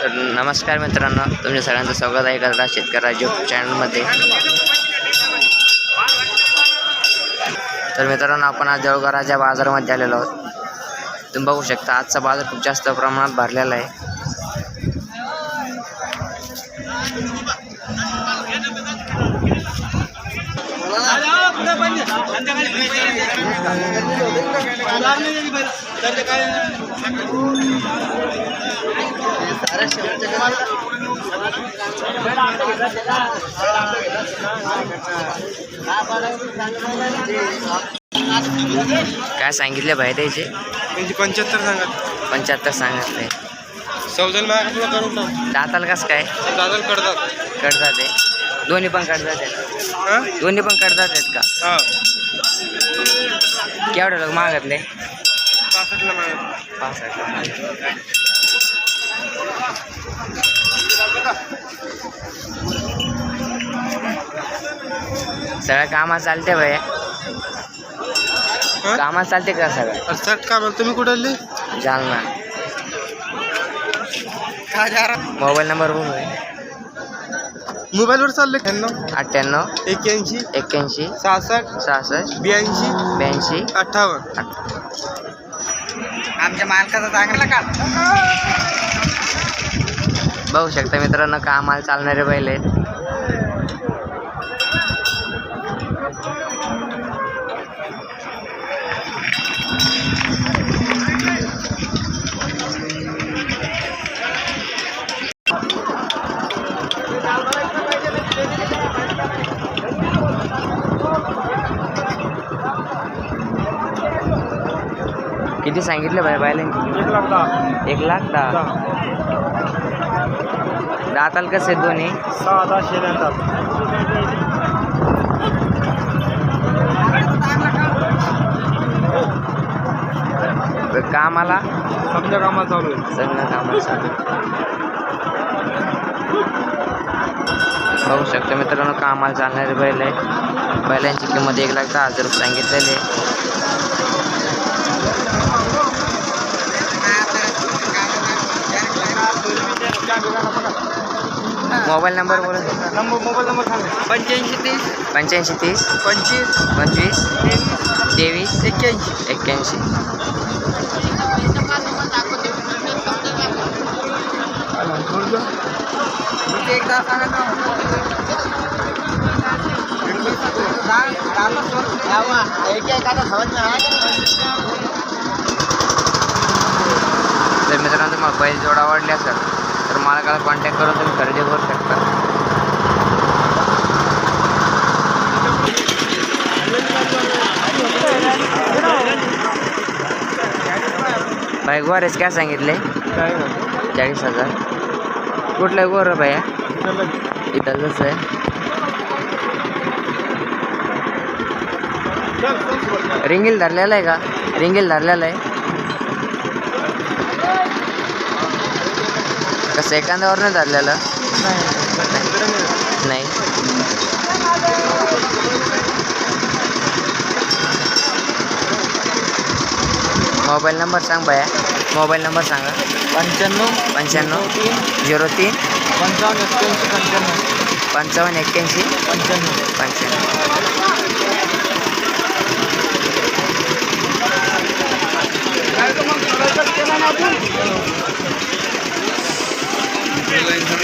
तर नमस्कार मित्रांनो तुमच्या सगळ्यांचं स्वागत आहे करता शेतकरी राज्य चॅनलमध्ये तर मित्रांनो आपण आज जळगावच्या बाजारामध्ये आलेलो आहोत. तुम्ही बघू शकता आजचा बाजार खूप जास्त प्रमाणात भरलेला आहे. काय सांगितले भाई द्यायचे त्यांची पंच्याहत्तर सांगा पंच्याहत्तर सांगितले चौदाला माझ्या तुला करून दाताला कसं काय? दादाला करतात कडतात आहे. दोन्ही पण कडतात आहेत. हा? दोन्ही पण कडतात आहेत का? हा. केवढे लोक मागतले? पासष्टला माझ्या पासष्ट सगळं कामात चालते भैया हा? कामात चालते का सगळं? सट का म्हणा तुम्ही कुठे आले? जालना मोबाईल नंबर बघू मोबाईलवर चालले त्र्याण्णव अठ्ठ्याण्णव. एक्क्याऐंशी. एक्क्याऐंशी. सहासष्ट. सहासष्ट. ब्याऐंशी. ब्याऐंशी. अठ्ठावन्न. आमच्या मालकाचा चांगला का बघू शकता मित्रांनो कामाला चालणारे बैल आहेत. किती सांगितलं भाई बायलांची एक लाख दहा. दाताल कसे दोन्ही? कामाला? समजा कामाला चालू आहे. सगळं कामाला चालू बघू शकतो मित्रांनो कामाला चालणारे बैल आहे बैलांची किंमत एक लाख दहा हजार रुपये सांगितलेली आहे. मोबाईल नंबर बोला नंबर मोबाईल नंबर सांगा. पंच्याऐंशी तीस. पंच्याऐंशी तीस. पंचवीस. पंचवीस. तेवीस. तेवीस एक्क्याऐंशी. एक्क्याऐंशी एकदा जर मित्रांनो तुम्हाला बैल जोड आवडले असेल. तर मला मालकाला कॉन्टॅक्ट करून तुम्ही खरेदी करू शकता. भाई गोरेच काय सांगितले? चाळीस हजार. कुठलं गोर भैया? इथलंच आहे. रिंगील धरलेलं आहे का? रिंगील धरलेलं आहे? कसं एखाद्यावर नाही चाललेलं नाही. मोबाईल नंबर सांग बाया. मोबाईल नंबर सांगा. पंच्याण्णव पंच्याण्णव तीन झिरो तीन पंचावन्न एक्क्याऐंशी पंच्याण्णव. पंचावन्न एक्क्याऐंशी पंच्याण्णव. पंच्याण्णव.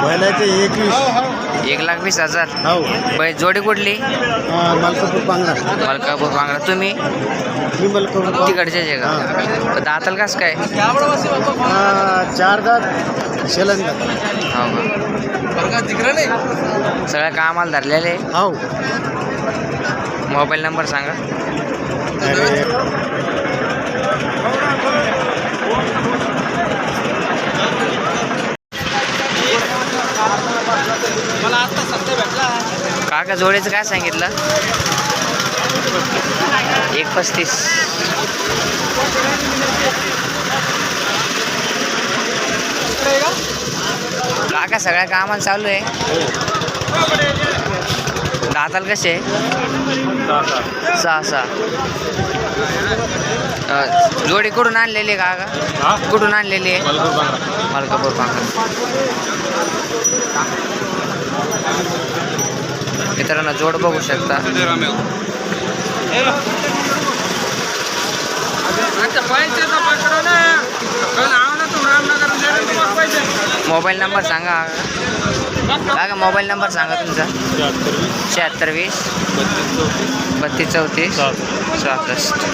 बैलाचे एकवीस. एक लाख वीस हजार. हो. बै जोडी कुठली? मलकापूर पांगणार मलकापूर बांगडा तुम्ही? मी मलकापूर तिकडचेच आहे का? दाताल कस काय? चार दात शेलंदा हो का? सगळ्या कामाला धरलेले हो. मोबाईल नंबर सांगा. अरे. काका जोडीचं काय सांगितलं? एक पस्तीस. काका सगळ्या कामाला चालू आहे. दाताल कसे सहा सहा. जोडी कुठून आणलेली आहे काका? कुठून आणलेली आहे? मलकापूर पांघर. मित्रांनो जोड बघू शकता. मोबाईल नंबर सांगा. काका मोबाईल नंबर सांगा तुमचा. शहात्तर वीस बत्तीस चौतीस. सहासष्ट.